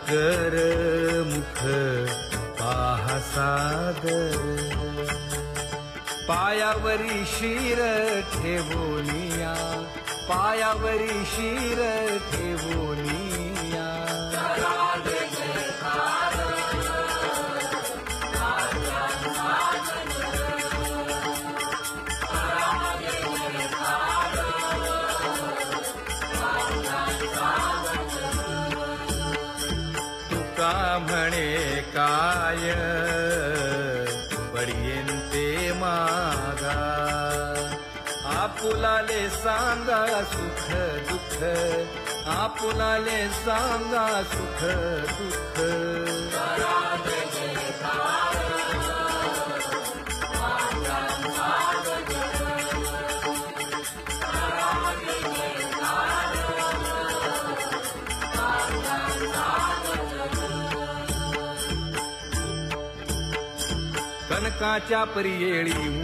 कर मुख पाहा सादर. पायावरी शिर ठेवोनिया पायावरी शिर ठेवो आपुलाले सांगा सुख दुःख. आपुलाले सांगा सुख दुःख. कनकाच्या परियेळी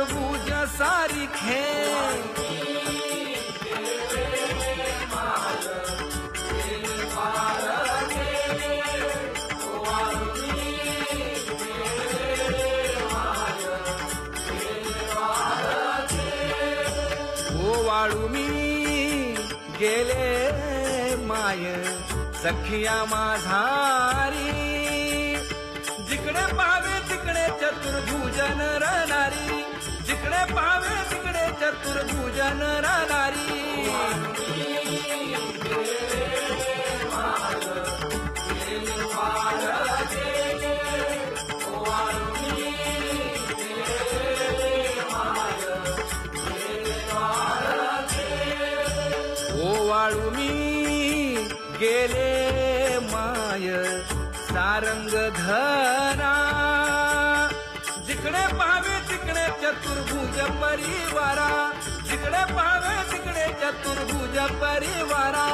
तरबूज सारिखे वाळू मी गेले माय सखिया माझारी. जिकडे पावे तिकडे चतुर्भुजन रण पावे तिकडे चतुर्भुज नरारी वाळू मी गेले माय सारंग धर परिवारा जिकडे पाहावे तिकडे चतुर्भुज परिवारा.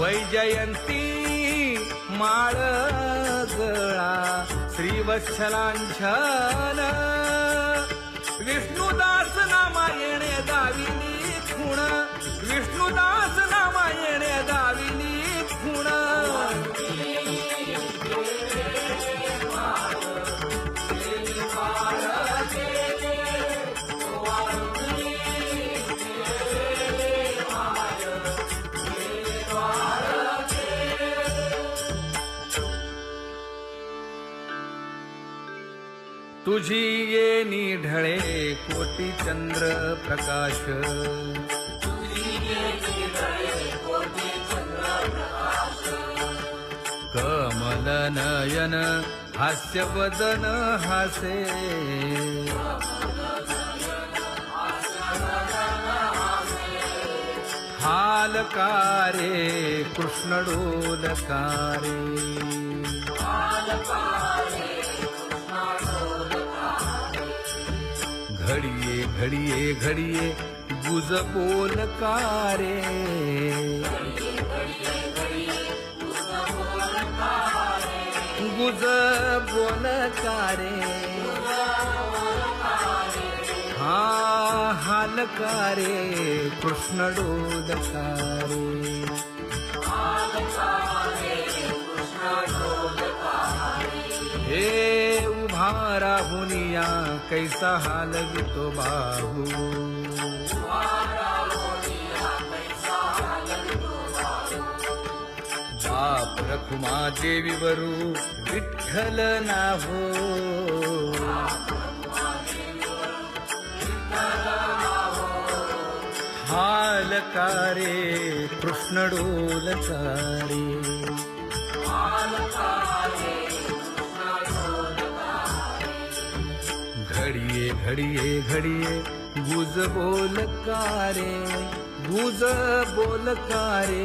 वैजयंती माळ गळा श्रीवत्सलांछन विष्णुदास नामायणे दाविली खुण तुझी ये निढळे कोटी चंद्र प्रकाश. नयन हास्य वदन हासे। हालकारे कृष्ण डोलकारे घडिये घडिये घडिये गुज बोलकारे बुज बोलकारे हा हालकारे कृष्ण डोलकारे हे उभा राहुनिया कैसा हाल तो बाहू। ಉಮಾದೇವಿವರು ವಿಠಲನಾಹೋ ಹಾಲಕಾರೆ ಕೃಷ್ಣಡೋಲಕಾರೆ घड़िए घड़िए घड़िए गुज बोलकारे गुज बोलकारे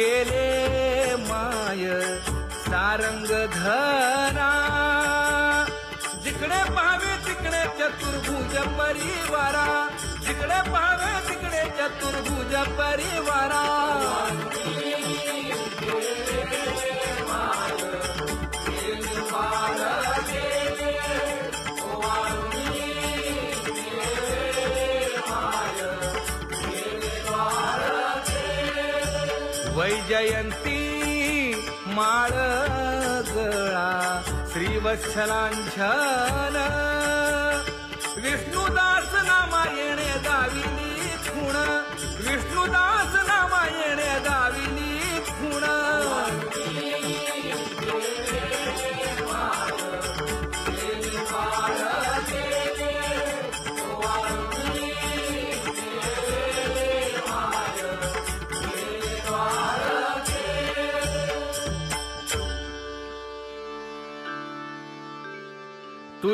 गेले माय सारंग धरा जिकडे पाहावे तिकडे चतुर्भुज परिवारा. जिकडे पाहावे तिकडे चतुर्भुज परिवारा. जयंती माळ गळा श्री वत्सलांछन विष्णुदास नामा येणे गाविली खुण विष्णुदास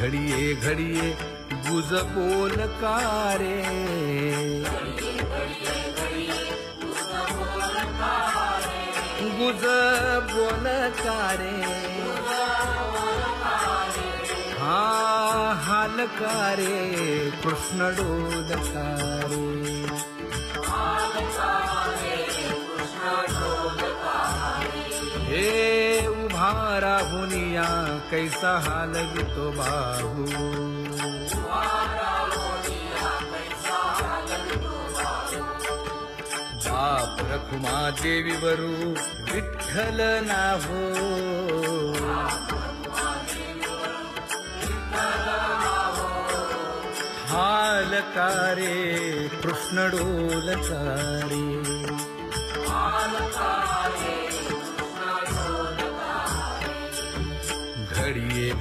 घडिये घडिये गुज गुज बोलकारे गुज बोलकारे हा हालकारे कृष्ण डोलकारे हे उभारा होनिया कैसा हाल तो बाहू बाप रखुमा देवी वरू विठ्ठल ना हो। हाल कारे कृष्ण डोलकारे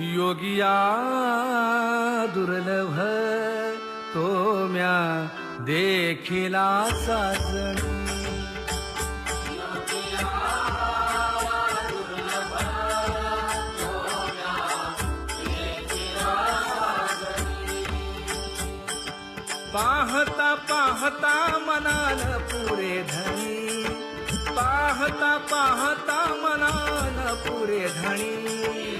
योगिया दुर्लभ तो म्या देखिला साजण पाहता पाहता मनान पुरे धनी. पाहता पाहता मनान पुरे धनी.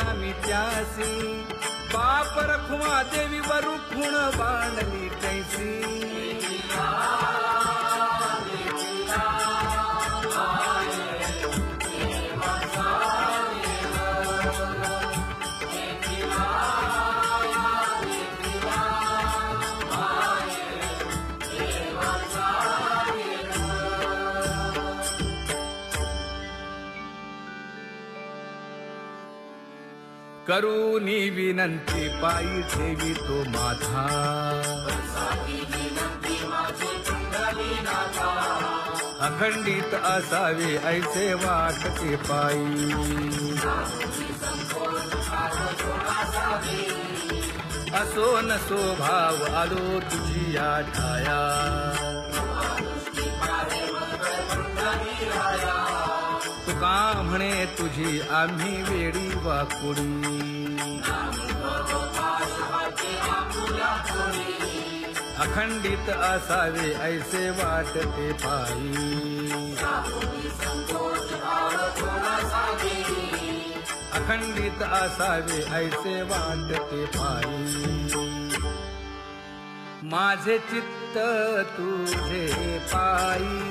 देखिला मी त्यासी बाप रखुमा देवी वरु खुण बांधली तैसी. करूनी विनंती पायी ठेवी तो माझा. अखंडित असावे ऐसे वाटते पायी. असो नसो भाव आलो तुझी या छाया. तुका म्हणे तुझी आम्ही वेडी वाकुडी अखंडित असावे ऐसे वाटते पायी. अखंडित असावे ऐसे वाटते पायी. माझे चित्त तुझे पायी.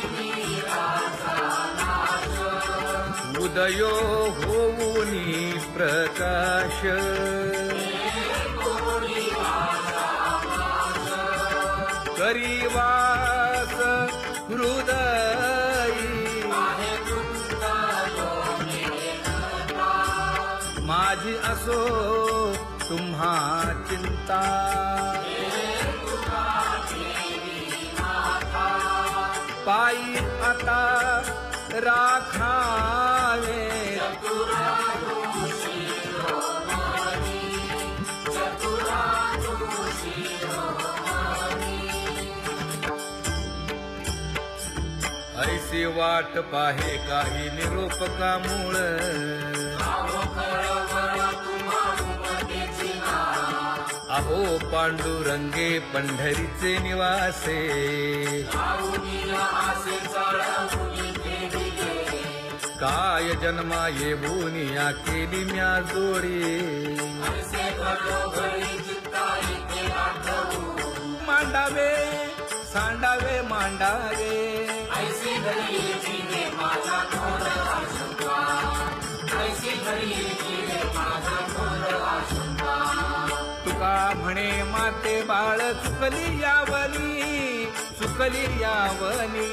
उदयो होऊनी प्रकाश। करीवास हृदय। माझी असो तुम्हा चिंता। पायी आता राखा। ऐसी वाट पाहे काही निरूपका मूळ? अहो पांडुरंगे पंढरीचे निवासे. काय जन्मा येऊन या केली म्या जोडी? मांडावे सांडावे मांडावे. तुका म्हणे माते बाळ चुकली यावली चुकली यावली.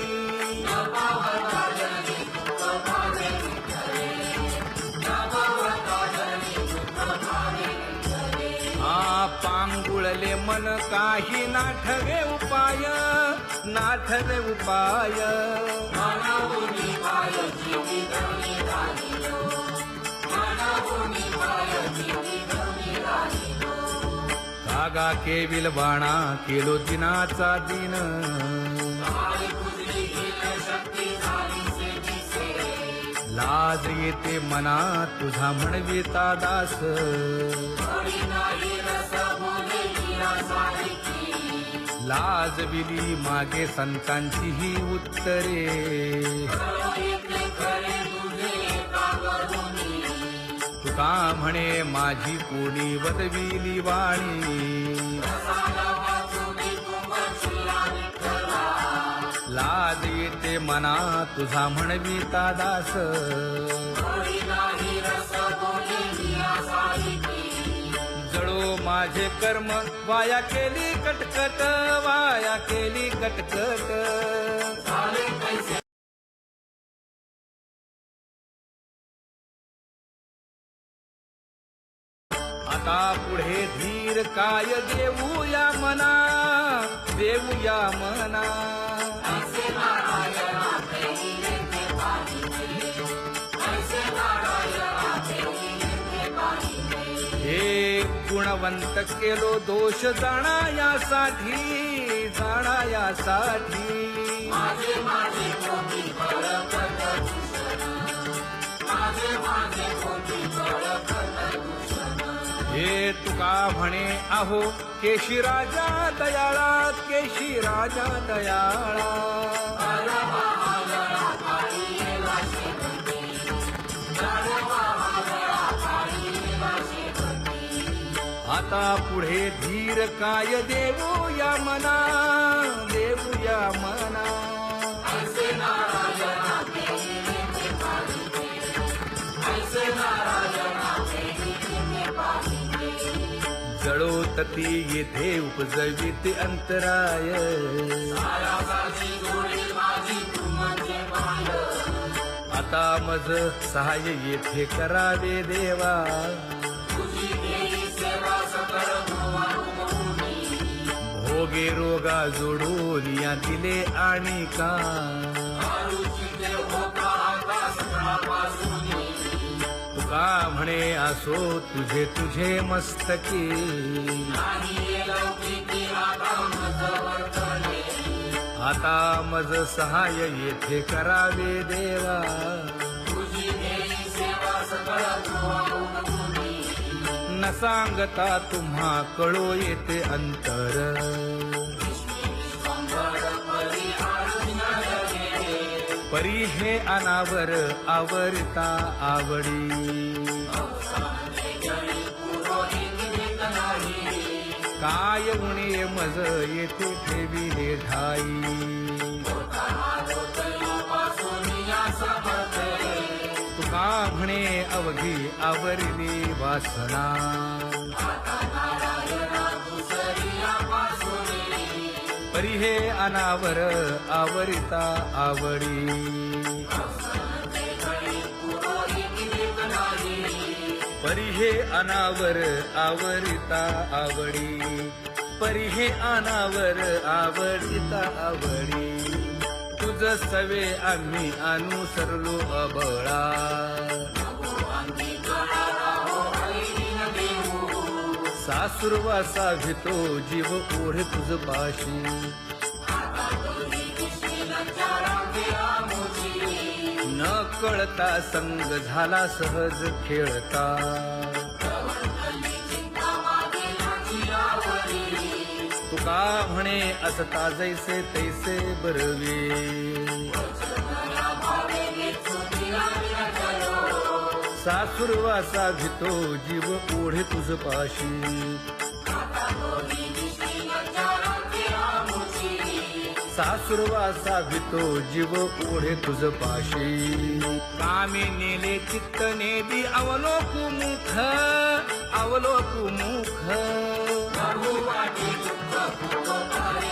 आ पांगुळले मन काही ना ठरे उपाय. नाथन उपाय। कागा केविल बाणा केलो दिनाचा दिन। लाज येते मना तुझा म्हणविता दास। लाजविली मागे संतांची ही उत्तरे. तुका म्हणे माझी कोणी वदविली वाणी. लाज येते मना तुझा म्हणविता दास. माझे कर्म वाया केली कटकट वाया केली कटकट. आता पुढे धीर काय देऊया मना देऊया मना. गुणवंत केलो दोष जाणायासाठी जाणायासाठी. हे तुका म्हणे आहो केशी राजा दयाळा केशी राजा दयाळा आता पुढे धीर काय देऊ या मना देऊ या मना. जळोतती येथे उपजवित अंतराय. आता मज सहाय्य येथे करावे देवा. भोगे रोगा जोडून या दिले आणि का? तुका म्हणे असो तुझे तुझे मस्तकी. आता मज सहाय्य येथे करावे देवा. न सांगता तुम्हा कळो येते अंतर. परी हे अनावर आवरता आवडी. काय उणे मज येथे ठेवी हे तुका म्हणे अवघी आवरली वासना. परी हे अनावर आवरिता आवडी. परी हे अनावर आवरिता आवडी. परी हे अनावर आवडिता आवडी. तुझ सवे आम्ही अनुसरलो अबळा. सासुरवासा भितो जीव ओढे तुझ पाशी. न कळता संग झाला सहज खेळता. तुका म्हणे असता जैसे तैसे बरवे. सासुरवासा भितो जीव ओढे तुझ पाशी. सासुरवासा भितो जीव ओढे तुझ पाशी. कामे नेले चित्त नेदी अवलोकू मुख अवलोकू मुख. 不可以